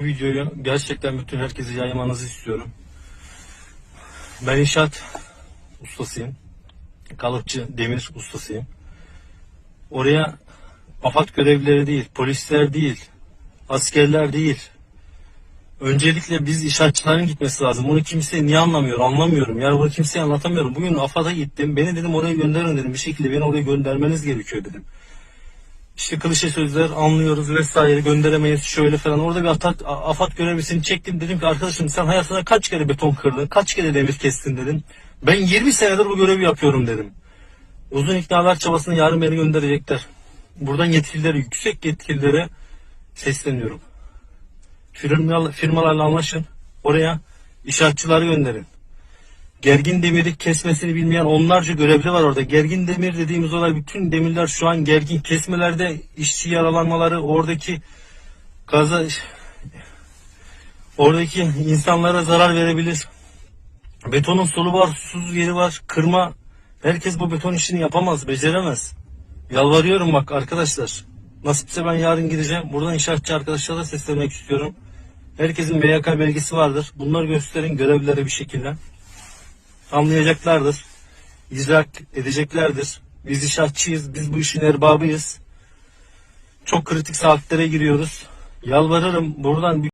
Bu videoyu gerçekten bütün herkese yaymanızı istiyorum. Ben inşaat ustasıyım. Kalıpçı, demir ustasıyım. Oraya AFAD görevlileri değil, polisler değil, askerler değil. Öncelikle biz inşaatçıların gitmesi lazım. Bunu kimse niye anlamıyor? Anlamıyorum. Yani bunu kimseye anlatamıyorum. Bugün AFAD'a gittim. Beni dedim oraya gönderin dedim. Bir şekilde beni oraya göndermeniz gerekiyor dedim. İşte klişe sözler anlıyoruz vesaire gönderemeyiz şöyle falan. Orada bir atak, AFAD görevlisini çektim. Dedim ki arkadaşım sen hayatında kaç kere beton kırdın? Kaç kere demir kestin dedim. Ben 20 senedir bu görevi yapıyorum dedim. Uzun iknalar çabasını yarın beni gönderecekler. Buradan yetkililere, yüksek yetkililere sesleniyorum. Firmalarla, anlaşın. Oraya inşaatçıları gönderin. Gergin demiri kesmesini bilmeyen onlarca görevli var orada. Gergin demir dediğimiz olay bütün demirler şu an gergin kesmelerde işçi yaralanmaları oradaki gaza oradaki insanlara zarar verebilir. Betonun solu var, susuz yeri var. Kırma herkes bu beton işini yapamaz, beceremez. Yalvarıyorum bak arkadaşlar. Nasipse ben yarın gideceğim. Buradan inşaatçı arkadaşlara seslenmek istiyorum. Herkesin BYK belgesi vardır. Bunları gösterin görevlilere bir şekilde anlayacaklardır. İdrak edeceklerdir. Biz inşaatçıyız, biz bu işin erbabıyız. Çok kritik saatlere giriyoruz. Yalvarırım buradan bir